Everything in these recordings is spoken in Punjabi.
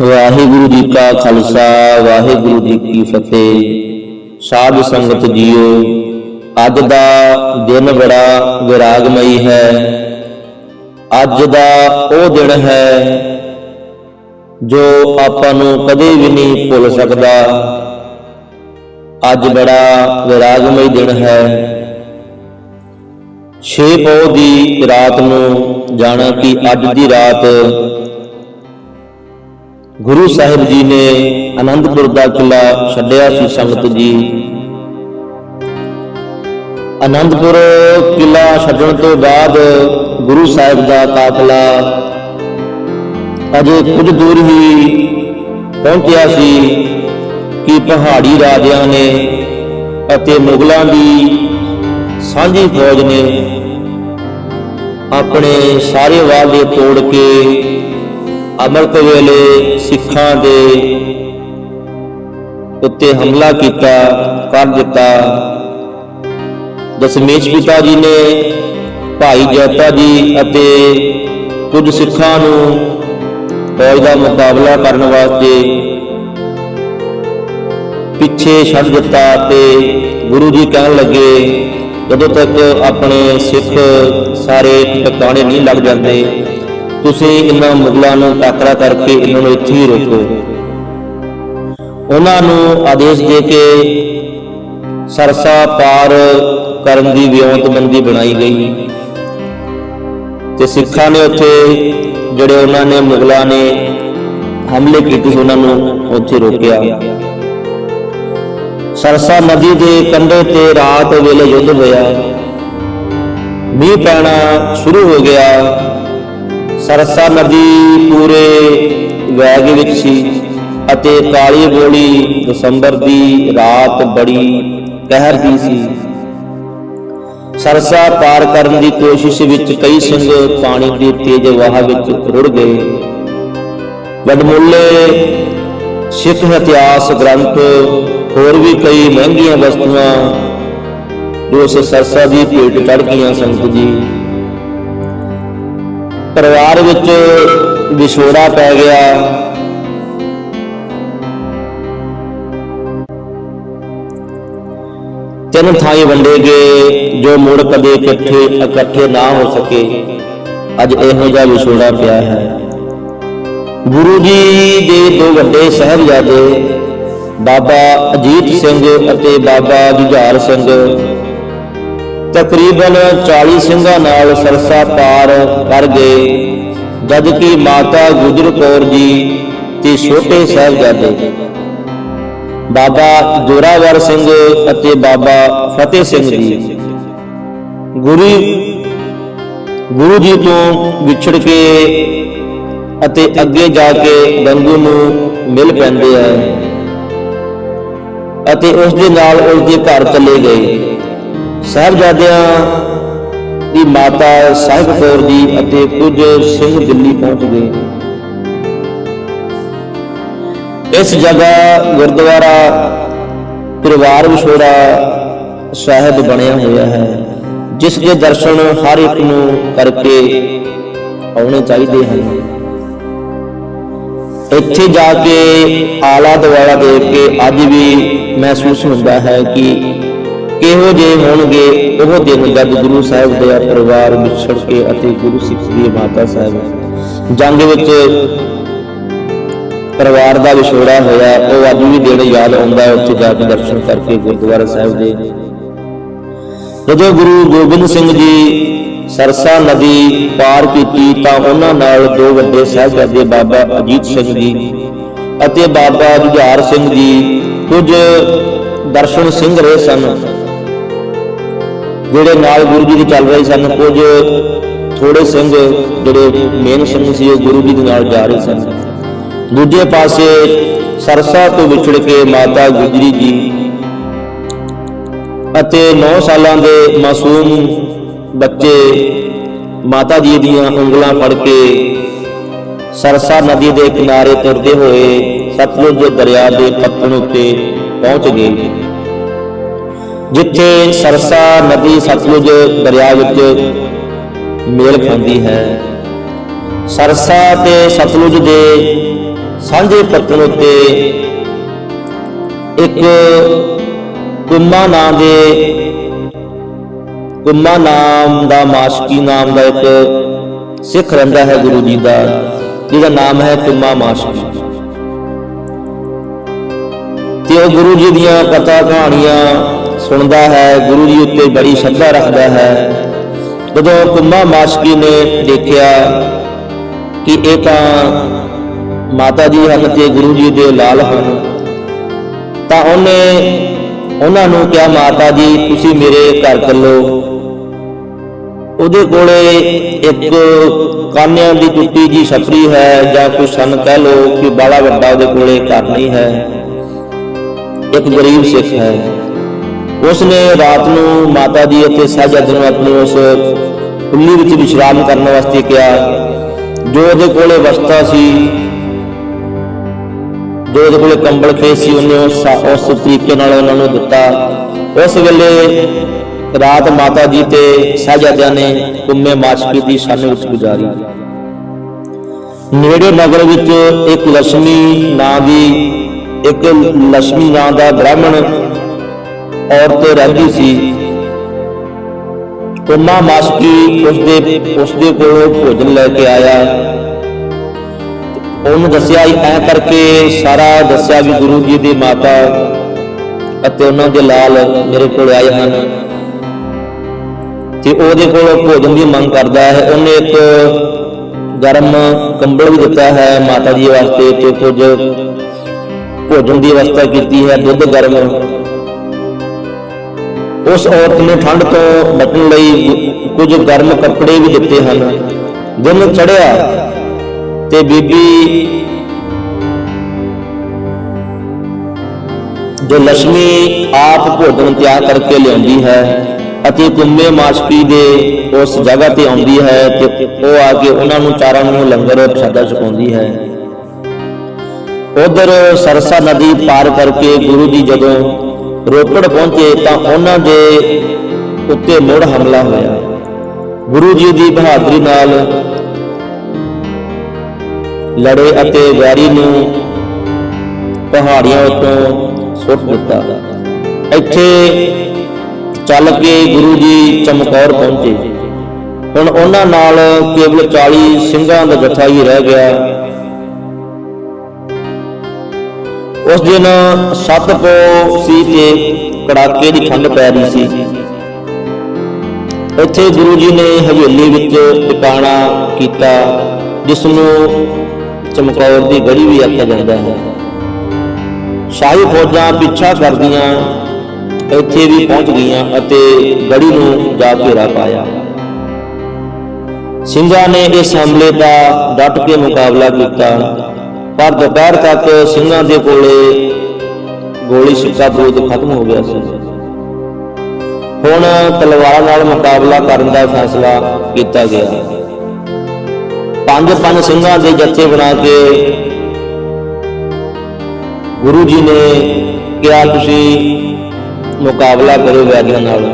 ਵਾਹਿਗੁਰੂ ਜੀ ਕਾ ਖਾਲਸਾ, ਵਾਹਿਗੁਰੂ ਜੀ ਕੀ ਫਤਿਹ। ਸਾਧ ਸੰਗਤ ਜੀਓ, ਅੱਜ ਦਾ ਦਿਨ ਬੜਾ ਵਿਰਾਗਮਈ ਹੈ। ਅੱਜ ਦਾ ਉਹ ਦਿਨ ਹੈ ਜੋ ਆਪਾਂ ਨੂੰ ਕਦੇ ਵੀ ਨਹੀਂ ਭੁੱਲ ਸਕਦਾ। ਅੱਜ ਬੜਾ ਵਿਰਾਗਮਈ ਦਿਨ ਹੈ। ਛੇ ਪੌ ਦੀ ਰਾਤ ਨੂੰ ਜਾਣਾ ਕਿ ਅੱਜ ਦੀ ਰਾਤ ਗੁਰੂ ਸਾਹਿਬ ਜੀ ਨੇ ਆਨੰਦਪੁਰ ਦਾ ਕਿਲਾ ਛੱਡਿਆ ਸੀ ਸੰਗਤ ਜੀ। ਆਨੰਦਪੁਰ ਕਿਲਾ ਛੱਡਣ ਤੋਂ ਬਾਅਦ ਗੁਰੂ ਸਾਹਿਬ ਦਾ ਕਾਫਲਾ ਅਜੇ ਕੁਝ ਦੂਰ ਹੀ ਪਹੁੰਚਿਆ ਸੀ ਕਿ ਪਹਾੜੀ ਰਾਜਿਆਂ ਨੇ ਅਤੇ ਮੁਗਲਾਂ ਦੀ ਸਾਂਝੀ ਫੌਜ ਨੇ ਆਪਣੇ ਸਾਰੇ ਵਾਅਦੇ ਤੋੜ ਕੇ ਅੰਮ੍ਰਿਤ ਵੇਲੇ ਸਿੱਖਾਂ ਦੇ ਉੱਤੇ ਹਮਲਾ ਕੀਤਾ, ਕਰ ਦਿੱਤਾ। ਦਸ਼ਮੇਸ਼ ਪਿਤਾ ਜੀ ਨੇ ਭਾਈ ਜੈਤਾ ਜੀ ਅਤੇ ਕੁਝ ਸਿੱਖਾਂ ਨੂੰ ਫੌਜ ਦਾ ਮੁਕਾਬਲਾ ਕਰਨ ਵਾਸਤੇ ਪਿੱਛੇ ਛੱਡ ਦਿੱਤਾ ਤੇ ਗੁਰੂ ਜੀ ਕਹਿਣ ਲੱਗੇ, ਜਦੋਂ ਤੱਕ ਆਪਣੇ ਸਿੱਖ ਸਾਰੇ ਟਿਕਾਣੇ ਨਹੀਂ ਲੱਗ ਜਾਂਦੇ ਤੁਸੀਂ ਇਹਨਾਂ ਮੁਗਲਾਂ ਨੂੰ ਟਾਕਰਾ ਕਰਕੇ ਇਹਨਾਂ ਨੂੰ ਇੱਥੇ ਹੀ ਰੋਕੋ। ਉਹਨਾਂ ਨੂੰ ਆਦੇਸ਼ ਦੇ ਕੇ ਸਰਸਾ ਪਾਰ ਕਰਨ ਦੀ ਵਿਉਂਤਬੰਦੀ ਬਣਾਈ ਗਈ। ਤੇ ਸਿੱਖਾਂ ਨੇ ਉੱਥੇ ਜਿਹੜੇ ਉਹਨਾਂ ਨੇ ਮੁਗਲਾਂ ਨੇ ਹਮਲੇ ਕੀਤੇ ਉਹਨਾਂ ਨੂੰ ਉੱਥੇ ਰੋਕਿਆ। ਸਰਸਾ ਨਦੀ ਦੇ ਕੰਢੇ ਤੇ ਰਾਤ ਵੇਲੇ ਯੁੱਧ ਹੋਇਆ। ਮੀਂਹ ਪੈਣਾ ਸ਼ੁਰੂ ਹੋ ਗਿਆ। ਸਰਸਾ ਨਦੀ ਪੂਰੇ ਵੈਗ ਵਿੱਚ ਸੀ ਅਤੇ ਕਾਲੀ ਬੋਲੀ ਦਸੰਬਰ ਦੀ ਰਾਤ ਬੜੀ ਕਹਿਰ ਦੀ ਸੀ। ਸਰਸਾ ਪਾਰ ਕਰਨ ਦੀ ਕੋਸ਼ਿਸ਼ ਵਿੱਚ ਕਈ ਸਿੰਘ ਪਾਣੀ ਦੀ ਤੇਜ਼ ਵਾਹ ਵਿੱਚ ਰੁੜ ਗਏ। ਵਡਮੁੱਲੇ, ਸਿੱਖ ਇਤਿਹਾਸ ਗ੍ਰੰਥ, ਹੋਰ ਵੀ ਕਈ ਮਹਿੰਗੀਆਂ ਵਸਤੂਆਂ, ਜੋ ਉਸ ਸਰਸਾ ਦੀ ਭੇਟ ਚੜ ਗਈਆਂ ਸੰਤ ਜੀ। ਪਰਿਵਾਰ ਵਿੱਚ ਵਿਛੋੜਾ ਪੈ ਗਿਆ। ਤਿੰਨ ਥਾਈ ਵੰਡੇ ਗਏ, ਜੋ ਮੁੜ ਕਦੇ ਇਕੱਠੇ ਇਕੱਠੇ ਨਾ ਹੋ ਸਕੇ। ਅੱਜ ਇਹੋ ਜਿਹਾ ਵਿਛੋੜਾ ਪਿਆ ਹੈ। ਗੁਰੂ ਜੀ ਦੇ ਦੋ ਵੱਡੇ ਸਾਹਿਬਜ਼ਾਦੇ, ਬਾਬਾ ਅਜੀਤ ਸਿੰਘ ਅਤੇ ਬਾਬਾ ਜੁਝਾਰ ਸਿੰਘ ਤਕਰੀਬਨ 40 ਸਿੰਘਾਂ ਨਾਲ ਸਰਸਾ ਪਾਰ ਕਰ ਗਏ ਜਦ ਕਿ ਮਾਤਾ ਗੁਜਰ ਕੌਰ ਜੀ ਤੇ ਛੋਟੇ ਸਾਹਿਬਜ਼ਾਦੇ ਬਾਬਾ ਜੋਰਾਵਰ ਸਿੰਘ ਅਤੇ ਬਾਬਾ ਫਤਿਹ ਸਿੰਘ ਜੀ ਗੁਰੂ ਗੁਰੂ ਜੀ ਤੋਂ ਵਿਛੜ ਕੇ ਅਤੇ ਅੱਗੇ ਜਾ ਕੇ ਗੰਗੂ ਨੂੰ ਮਿਲ ਪੈਂਦੇ ਆ ਅਤੇ ਉਸ ਦੇ ਨਾਲ ਉਸ ਦੇ ਘਰ ਚਲੇ ਗਏ। ਸਾਹਿਬਜ਼ਾਦਿਆਂ ਦੀ ਮਾਤਾ ਸਾਹਿਬ ਕੌਰ ਜੀ ਅਤੇ ਕੁਝ ਸਿੰਘ ਦਿੱਲੀ ਪਹੁੰਚ ਗਏ। ਇਸ ਜਗ੍ਹਾ ਗੁਰਦੁਆਰਾ ਪਰਿਵਾਰ ਵਿਛੋੜਾ ਸਾਹਿਬ ਬਣਿਆ ਹੋਇਆ ਹੈ, ਜਿਸ ਦੇ ਦਰਸ਼ਨ ਹਰ ਇੱਕ ਨੂੰ ਕਰਕੇ ਆਉਣੇ ਚਾਹੀਦੇ ਹਨ। ਇੱਥੇ ਜਾ ਕੇ ਆਲਾ ਦੁਆਲਾ ਦੇਖ ਕੇ ਅੱਜ ਵੀ ਮਹਿਸੂਸ ਹੁੰਦਾ ਹੈ ਕਿ ਕਿਹੋ ਜਿਹੇ ਹੋਣਗੇ, ਉਹ ਦਿਨ ਜਦ ਗੁਰੂ ਸਾਹਿਬ ਦੇ ਪਰਿਵਾਰ ਵਿਛੜ ਕੇ ਅਤੇ ਗੁਰੂ ਸਿੱਖ ਦੀ ਮਾਤਾ ਸਾਹਿਬ ਜੰਗ ਵਿੱਚ ਪਰਿਵਾਰ ਦਾ ਵਿਛੋੜਾ ਹੋਇਆ, ਉਹ ਅੱਜ ਵੀ ਦਿਨ ਯਾਦ ਆਉਂਦਾ ਹੈ ਉੱਥੇ ਜਾ ਕੇ ਦਰਸ਼ਨ ਕਰਕੇ ਗੁਰਦੁਆਰਾ ਸਾਹਿਬ ਦੇ। ਜਦੋਂ ਗੁਰੂ ਗੋਬਿੰਦ ਸਿੰਘ ਜੀ ਸਰਸਾ ਨਦੀ ਪਾਰ ਕੀਤੀ ਤਾਂ ਉਹਨਾਂ ਨਾਲ ਦੋ ਵੱਡੇ ਸਾਹਿਬਜ਼ਾਦੇ ਬਾਬਾ ਅਜੀਤ ਸਿੰਘ ਜੀ ਅਤੇ ਬਾਬਾ ਜੁਝਾਰ ਸਿੰਘ ਜੀ ਕੁਝ ਦਰਸ਼ਨ ਸਿੰਘ ਰਹੇ ਸਨ। ਜਿਹੜੇ ਨਾਲ ਗੁਰੂ ਜੀ ਦੇ ਚੱਲ ਰਹੇ ਸਨ, ਕੁਝ ਥੋੜੇ ਸਿੰਘ ਜਿਹੜੇ ਮੇਨ ਸਿੰਘ ਸੀ, ਉਹ ਗੁਰੂ ਜੀ ਦੇ ਨਾਲ ਜਾ ਰਹੇ ਸਨ। ਦੂਜੇ ਪਾਸੇ ਸਰਸਾ ਤੋਂ ਵਿਛੜ ਕੇ ਮਾਤਾ ਗੁਜਰੀ ਜੀ ਅਤੇ 9 ਸਾਲਾਂ ਦੇ ਮਾਸੂਮ ਬੱਚੇ ਮਾਤਾ ਜੀ ਦੀਆਂ ਉਂਗਲਾਂ ਫੜ ਕੇ ਸਰਸਾ ਨਦੀ ਦੇ ਕਿਨਾਰੇ ਤੁਰਦੇ ਹੋਏ ਸਤਲੁਜ ਦਰਿਆ ਦੇ ਪੱਤਣ ਉੱਤੇ ਪਹੁੰਚ ਗਏ। ਜਿੱਥੇ ਸਰਸਾ ਨਦੀ ਸਤਲੁਜ ਦਰਿਆ ਵਿੱਚ ਮੇਲ ਖਾਂਦੀ ਹੈ। ਸਰਸਾ ਤੇ ਸਤਲੁਜ ਦੇ ਸਾਂਝੇ ਪੱਤਨ ਉੱਤੇ ਇੱਕ ਕੁੰਮਾ ਨਾਂ ਦੇ ਕੁੰਮਾ ਨਾਮ ਦਾ ਮਾਸ਼ਕੀ ਨਾਮ ਦਾ ਇੱਕ ਸਿੱਖ ਰਹਿੰਦਾ ਹੈ ਗੁਰੂ ਜੀ ਦਾ, ਜਿਹਦਾ ਨਾਮ ਹੈ ਕੁੰਮਾ ਮਾਸ਼ਕੀ। ਤੇ ਉਹ ਗੁਰੂ ਜੀ ਦੀਆਂ ਕਥਾ ਕਹਾਣੀਆਂ ਸੁਣਦਾ ਹੈ, ਗੁਰੂ ਜੀ ਉੱਤੇ ਬੜੀ ਸ਼ਰਧਾ ਰੱਖਦਾ ਹੈ। ਜਦੋਂ ਕੁੰਮਾ ਮਾਸ਼ਕੀ ਨੇ ਦੇਖਿਆ ਕਿ ਇਹ ਤਾਂ ਮਾਤਾ ਜੀ ਹਨ ਤੇ ਗੁਰੂ ਜੀ ਦੇ ਲਾਲ ਹਨ, ਤਾਂ ਉਹਨੇ ਉਹਨਾਂ ਨੂੰ ਕਿਹਾ, ਮਾਤਾ ਜੀ, ਤੁਸੀਂ ਮੇਰੇ ਘਰ ਚੱਲੋ। ਉਹਦੇ ਕੋਲੇ ਇੱਕ ਕਾਨਿਆਂ ਦੀ ਟੁੱਟੀ ਜੀ ਛਪਰੀ ਹੈ ਜਾਂ ਕੋਈ ਸਨ ਕਹਿ ਲੋ ਕਿ ਬਾਲਾ ਵੱਡਾ ਉਹਦੇ ਕੋਲੇ ਘਰ ਨਹੀਂ ਹੈ। ਇੱਕ ਗਰੀਬ ਸਿੱਖ ਹੈ। ਉਸਨੇ ਰਾਤ ਨੂੰ ਮਾਤਾ ਜੀ ਅਤੇ ਸਹਿਜਾਦ ਨੂੰ ਆਪਣੀ ਉਸ ਖੁੱਲੀ ਵਿੱਚ ਵਿਸ਼ਰਾਮ ਕਰਨ ਵਾਸਤੇ ਕਿਹਾ, ਜੋ ਉਹਦੇ ਕੋਲੇ ਵਸਤਾ ਸੀ, ਜੋ ਉਹਦੇ ਕੋਲੇ ਕੰਬਲ ਖੇ ਸੀ, ਉਹਨੇ ਉਸ ਉਸ ਤਰੀਕੇ ਨਾਲ ਉਹਨਾਂ ਨੂੰ ਦਿੱਤਾ। ਉਸ ਵੇਲੇ ਰਾਤ ਮਾਤਾ ਜੀ ਤੇ ਸਹਿਜਾਦਿਆਂ ਨੇ ਕੁੰਮੇ ਮਾਸ਼ਕੀ ਦੀ ਸ਼ਾਨ ਵਿੱਚ ਗੁਜ਼ਾਰੀ। ਨੇੜੇ ਨਗਰ ਵਿੱਚ ਇੱਕ ਲక్ష్ਮੀ ਨਾਂ ਦੀ, ਇੱਕ ਲక్ష్ਮੀ ਨਾਂ ਦਾ ਬ੍ਰਾਹਮਣ ਔਰਤ ਰਹਿੰਦੀ ਸੀ। ਉਮਾ ਮਾਸ਼ਕੀ ਉਸਦੇ ਉਸਦੇ ਕੋਲੋਂ ਭੋਜਨ ਲੈ ਕੇ ਆਇਆ। ਉਹਨੂੰ ਦੱਸਿਆ ਐ ਕਰਕੇ ਸਾਰਾ ਦੱਸਿਆ ਵੀ ਗੁਰੂ ਜੀ ਦੀ ਮਾਤਾ ਅਤੇ ਉਹਨਾਂ ਦੇ ਲਾਲ ਮੇਰੇ ਕੋਲ ਆਏ ਹਨ। ਤੇ ਉਹਦੇ ਕੋਲ ਭੋਜਨ ਦੀ ਮੰਗ ਕਰਦਾ ਹੈ। ਉਹਨੇ ਇੱਕ ਗਰਮ ਕੰਬਲ ਵੀ ਦਿੱਤਾ ਹੈ ਮਾਤਾ ਜੀ ਵਾਸਤੇ ਤੇ ਕੁਝ ਭੋਜਨ ਦੀ ਵਿਵਸਥਾ ਕੀਤੀ ਹੈ। ਦੁੱਧ ਗਰਮ ਉਸ ਔਰਤ ਨੂੰ ਠੰਡ ਤੋਂ ਬਚਣ ਲਈ ਕੁਝ ਗਰਮ ਕੱਪੜੇ ਵੀ ਦਿੱਤੇ ਹਨ। ਦਿਨ ਚੜਿਆ ਤੇ ਬੀਬੀ ਜੋ ਲక్ష్ਮੀ ਆਪ ਭੋਜਨ ਤਿਆਰ ਕਰਕੇ ਲਿਆਉਂਦੀ ਹੈ ਅਤੇ ਕੁੰਮੇ ਮਾਸ਼ਪੀ ਦੇ ਉਸ ਜਗ੍ਹਾ ਤੇ ਆਉਂਦੀ ਹੈ ਤੇ ਉਹ ਆ ਕੇ ਉਹਨਾਂ ਨੂੰ ਚਾਰਾਂ ਨੂੰ ਲੰਗਰ ਪ੍ਰਸ਼ਾਦਾ ਚੁਕਾਉਂਦੀ ਹੈ। ਉਧਰ ਸਰਸਾ ਨਦੀ ਪਾਰ ਕਰਕੇ ਗੁਰੂ ਜੀ ਜਦੋਂ ਰੋਪੜ ਪਹੁੰਚੇ ਤਾਂ ਉਹਨਾਂ ਦੇ ਉੱਤੇ ਮੁੜ ਹਮਲਾ ਹੋਇਆ। ਗੁਰੂ ਜੀ ਦੀ ਬਹਾਦਰੀ ਨਾਲ ਲੜੇ ਅਤੇ ਵੈਰੀ ਨੂੰ ਪਹਾੜੀਆਂ ਉੱਤੋਂ ਸੁੱਟ ਦਿੱਤਾ। ਇੱਥੇ ਚੱਲ ਕੇ ਗੁਰੂ ਜੀ ਚਮਕੌਰ ਪਹੁੰਚੇ। ਹੁਣ ਉਹਨਾਂ ਨਾਲ ਕੇਵਲ 40 ਸਿੰਘਾਂ ਦਾ ਜਥਾ ਹੀ ਰਹਿ ਗਿਆ। ਉਸ ਦਿਨ ਸੱਤ ਪੋ ਸੀ ਤੇ ਕੜਾਕੇ ਦੀ ਠੰਡ ਪੈ ਰਹੀ ਸੀ। ਇੱਥੇ ਗੁਰੂ ਜੀ ਨੇ ਹਵੇਲੀ ਵਿੱਚ ਟਿਕਾਣਾ ਕੀਤਾ, ਜਿਸ ਨੂੰ ਚਮਕੌਰ ਦੀ ਗੜੀ ਵੀ ਆਖਿਆ ਜਾਂਦਾ ਹੈ। ਸ਼ਾਹੀ ਫੌਜਾਂ ਪਿੱਛਾ ਕਰਦੀਆਂ ਇੱਥੇ ਵੀ ਪਹੁੰਚ ਗਈਆਂ ਅਤੇ ਗੜੀ ਨੂੰ ਜਾ ਘੇਰਾ ਪਾਇਆ। ਸਿੰਘਾਂ ਨੇ ਇਸ ਹਮਲੇ ਦਾ ਡਟ ਕੇ ਮੁਕਾਬਲਾ ਕੀਤਾ। ਪਰ ਦੁਪਹਿਰ ਤੱਕ ਸਿੰਘਾਂ ਦੇ ਕੋਲੇ ਗੋਲੀ ਸਿੱਕਾ ਬਰੂਦ ਖਤਮ ਹੋ ਗਿਆ ਸੀ। ਹੁਣ ਤਲਵਾਰਾਂ ਨਾਲ ਮੁਕਾਬਲਾ ਕਰਨ ਦਾ ਫੈਸਲਾ ਕੀਤਾ ਗਿਆ। ਪੰਜ ਪੰਜ ਸਿੰਘਾਂ ਦੇ ਜੱਥੇ ਬਣਾ ਕੇ ਗੁਰੂ ਜੀ ਨੇ ਕਿਹਾ, ਤੁਸੀਂ ਮੁਕਾਬਲਾ ਕਰੋ ਵੈਰੀਆਂ ਨਾਲ।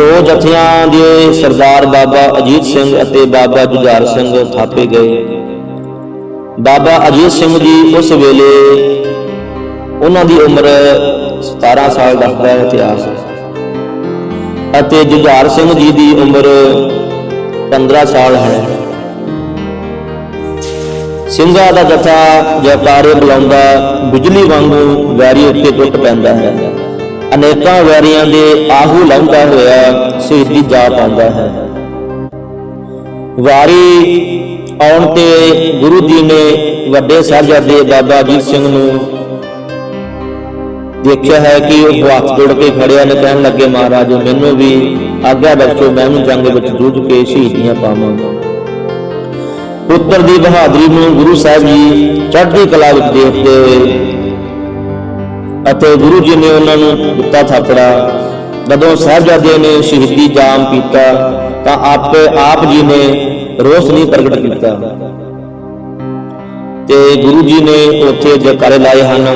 ਦੋ ਜਥਿਆਂ ਦੇ ਸਰਦਾਰ ਬਾਬਾ ਅਜੀਤ ਸਿੰਘ ਅਤੇ ਬਾਬਾ ਜੁਝਾਰ ਸਿੰਘ ਥਾਪੇ ਗਏ। ਬਾਬਾ ਅਜੀਤ ਸਿੰਘ ਜੀ ਉਸ ਵੇਲੇ ਉਹਨਾਂ ਦੀ ਉਮਰ 17 ਸਾਲ ਦੱਸਦਾ ਹੈ ਇਤਿਹਾਸ। ਅਤੇ ਜੁਝਾਰ ਸਿੰਘ ਜੀ ਦੀ ਉਮਰ 15 ਸਾਲ ਹੈ। ਸਿੰਘਾਂ ਦਾ ਜਥਾ ਜੈਕਾਰੇ ਬੁਲਾਉਂਦਾ ਬਿਜਲੀ ਵਾਂਗੂ ਵੈਰੀ ਉੱਤੇ ਟੁੱਟ ਪੈਂਦਾ ਹੈ। ਅਨੇਕਾਂ ਵੈਰੀਆਂ ਦੇ ਆਹੂ ਲਾਉਂਦਾ ਹੋਇਆ ਸ਼ਹੀਦੀ ਜਾ ਪਾਉਂਦਾ ਹੈ। ਵਾਰੀ ਆਉਣ ਤੇ ਗੁਰੂ ਜੀ ਨੇ ਵੱਡੇ ਸਾਹਿਬਜ਼ਾਦੇ ਬਾਬਾ ਅਜੀਤ ਸਿੰਘ ਨੂੰ ਦੇਖਿਆ ਹੈ ਕਿ ਉਹ ਹੱਥ ਜੋੜ ਕੇ ਖੜਿਆ ਨੇ ਕਹਿਣ ਲੱਗੇ, ਮਹਾਰਾਜ, ਮੈਨੂੰ ਵੀ ਆਗਿਆ ਬਖਸ਼ੋ, ਮੈਂ ਵੀ ਜੰਗ ਵਿੱਚ ਜੂਝ ਕੇ ਸ਼ਹੀਦੀਆਂ ਪਾਵਾਂ। ਪੁੱਤਰ ਦੀ ਬਹਾਦਰੀ ਨੂੰ ਗੁਰੂ ਸਾਹਿਬ ਜੀ ਚੜ੍ਹਦੀ ਕਲਾ ਵਿੱਚ ਦੇਖਦੇ ਹੋਏ ਅਤੇ ਗੁਰੂ ਜੀ ਨੇ ਉਹਨਾਂ ਨੂੰ ਦਿੱਤਾ ਥਾਪੜਾ। ਜਦੋਂ ਸਾਹਿਬਜ਼ਾਦੇ ਨੇ ਸ਼ਹੀਦੀ ਜਾਮ ਪੀਤਾ, ਤਾਂ ਆਪੇ ਆਪ ਜੀ ਨੇ ਰੋਸ ਨਹੀਂ ਪ੍ਰਗਟ ਕੀਤਾ। ਤੇ ਗੁਰੂ ਜੀ ਨੇ ਉੱਥੇ ਜਕਾਰੇ ਲਾਏ ਹਨ।